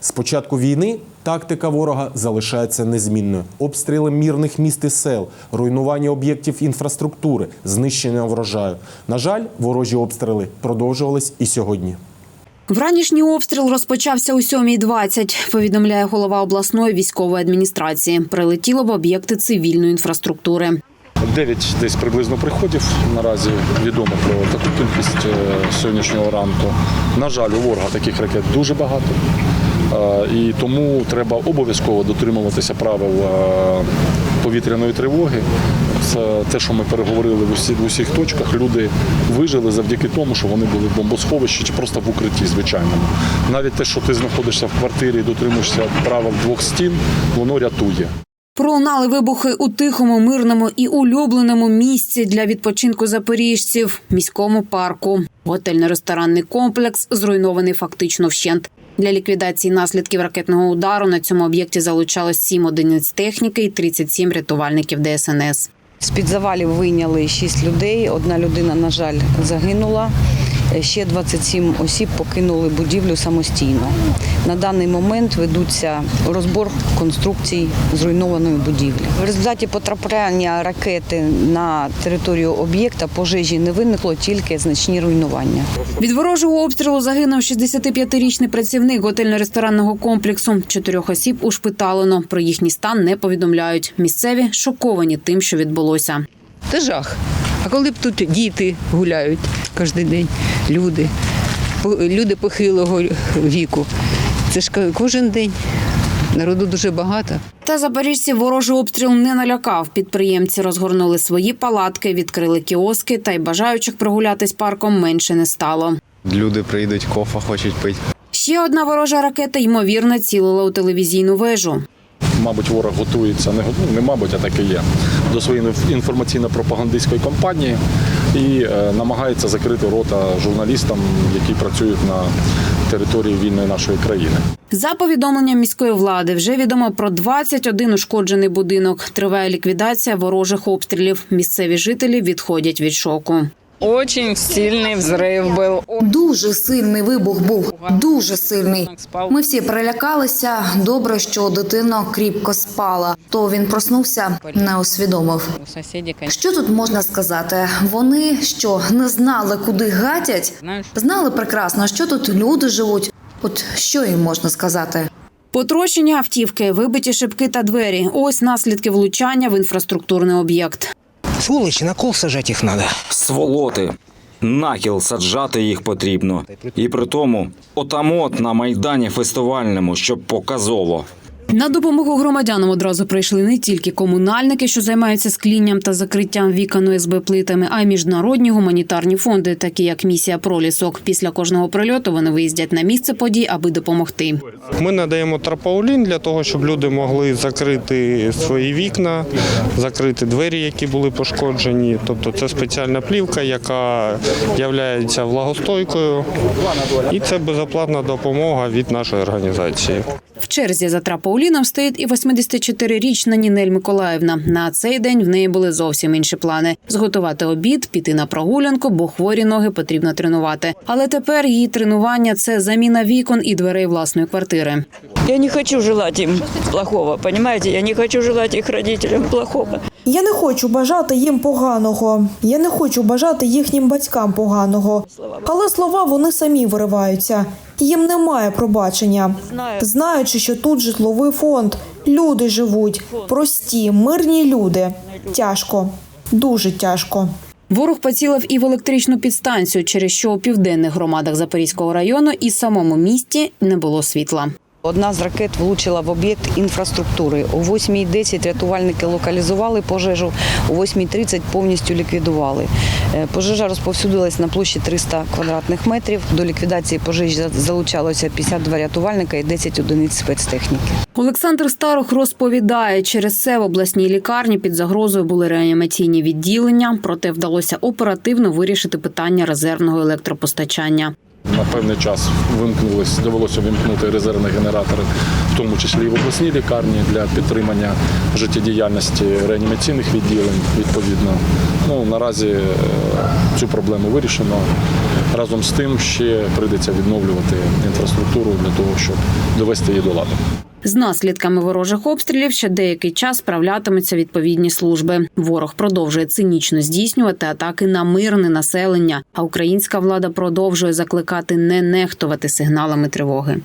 З початку війни тактика ворога залишається незмінною: обстріли мірних міст і сел, руйнування об'єктів інфраструктури, знищення врожаю. На жаль, ворожі обстріли продовжувались і сьогодні. Вранішній обстріл розпочався о 7.20, повідомляє голова обласної військової адміністрації. Прилетіло в об'єкти цивільної інфраструктури. Дев'ять десь приблизно приходів. Наразі відомо про таку кількість е, сьогоднішнього ранку. На жаль, у ворога таких ракет дуже багато. І тому треба обов'язково дотримуватися правил повітряної тривоги. Це те, що ми переговорили в усі- в усіх точках. Люди вижили завдяки тому, що вони були в бомбосховищі чи просто в укритті звичайному. Навіть те, що ти знаходишся в квартирі і дотримуєшся правил двох стін, воно рятує. Пролунали вибухи у тихому, мирному і улюбленому місці для відпочинку запоріжців міському парку. Готельно-ресторанний комплекс зруйнований фактично вщент. Для ліквідації наслідків ракетного удару на цьому об'єкті залучалось 7 одиниць техніки і 37 рятувальників ДСНС. З-під завалів вийняли 6 людей. Одна людина, на жаль, загинула. Ще 27 осіб покинули будівлю самостійно. На даний момент ведуться розбор конструкцій зруйнованої будівлі. В результаті потрапляння ракети на територію об'єкта пожежі не виникло, тільки значні руйнування. Від ворожого обстрілу загинув 65-річний працівник готельно-ресторанного комплексу. Чотирьох осіб ушпиталено. Про їхній стан не повідомляють. Місцеві шоковані тим, що відбулося. Це жах. А коли б тут діти гуляють кожен день, люди, люди похилого віку. Це ж кожен день. Народу дуже багато. Та запоріжці ворожий обстріл не налякав. Підприємці розгорнули свої палатки, відкрили кіоски, та й бажаючих прогулятись парком менше не стало. Люди прийдуть, кофа хочуть пити. Ще одна ворожа ракета ймовірно цілила у телевізійну вежу. Мабуть, ворог готується не ну, не мабуть, а так і є до своєї інформаційно-пропагандистської кампанії і е, намагається закрити рота журналістам, які працюють на території вільної нашої країни. За повідомленням міської влади, вже відомо про 21 ушкоджений будинок. Триває ліквідація ворожих обстрілів. Місцеві жителі відходять від шоку. Очень сильный взрыв был. Дуже сильний вибух був, дуже сильний. Ми всі перелякалися. Добре, що дитина кріпко спала. То він проснувся, не усвідомив. У соседей, конечно, Що тут можна сказати? Вони що не знали, куди гатять? знаешь, Знали прекрасно, що тут люди живуть. От що їм можна сказати? Потрощені автівки, вибиті шибки та двері. Ось наслідки влучання в інфраструктурний об'єкт. Сволочі, на кол сажати їх треба. Сволоти. Нахіл саджати їх потрібно. І при тому отамот на майдані фестивальному, щоб показово. На допомогу громадянам одразу прийшли не тільки комунальники, що займаються склінням та закриттям вікон ОСБ плитами, а й міжнародні гуманітарні фонди, такі як місія Пролісок. Після кожного прильоту вони виїздять на місце подій, аби допомогти. Ми надаємо трапаулін для того, щоб люди могли закрити свої вікна, закрити двері, які були пошкоджені. Тобто це спеціальна плівка, яка є влагостойкою, і це безоплатна допомога від нашої організації. Черзі за трапауліном стоїть і 84-річна Нінель Миколаївна. На цей день в неї були зовсім інші плани: зготувати обід, піти на прогулянку, бо хворі ноги потрібно тренувати. Але тепер її тренування це заміна вікон і дверей власної квартири. Я не хочу желать им плохого, понимаете? Я не хочу желать их родителям плохого. Я не хочу бажати їм поганого. Я не хочу бажати їхнім батькам поганого. Але слова вони самі вириваються. Їм немає пробачення. Знаючи, що тут житловий фонд, люди живуть, прості, мирні люди. Тяжко, дуже тяжко. Ворог поцілив і в електричну підстанцію, через що у південних громадах Запорізького району і самому місті не було світла. Одна з ракет влучила в об'єкт інфраструктури. О 8.10 рятувальники локалізували пожежу, о 8.30 повністю ліквідували. Е, Пожежа розповсюдилась на площі 300 квадратних метрів. До ліквідації пожежі залучалося 52 рятувальника і 10 одиниць спецтехніки. Олександр Старох розповідає, через це в обласній лікарні під загрозою були реанімаційні відділення, проте вдалося оперативно вирішити питання резервного електропостачання. На певний час вимкнулись, довелося вимкнути резервні генератори, в тому числі і в обласній лікарні для підтримання життєдіяльності реанімаційних відділень. Відповідно, ну наразі е, цю проблему вирішено. Разом з тим ще прийдеться відновлювати інфраструктуру для того, щоб довести її до ладу. З наслідками ворожих обстрілів ще деякий час справлятимуться відповідні служби. Ворог продовжує цинічно здійснювати атаки на мирне населення, а українська влада продовжує закликати не нехтувати сигналами тривоги.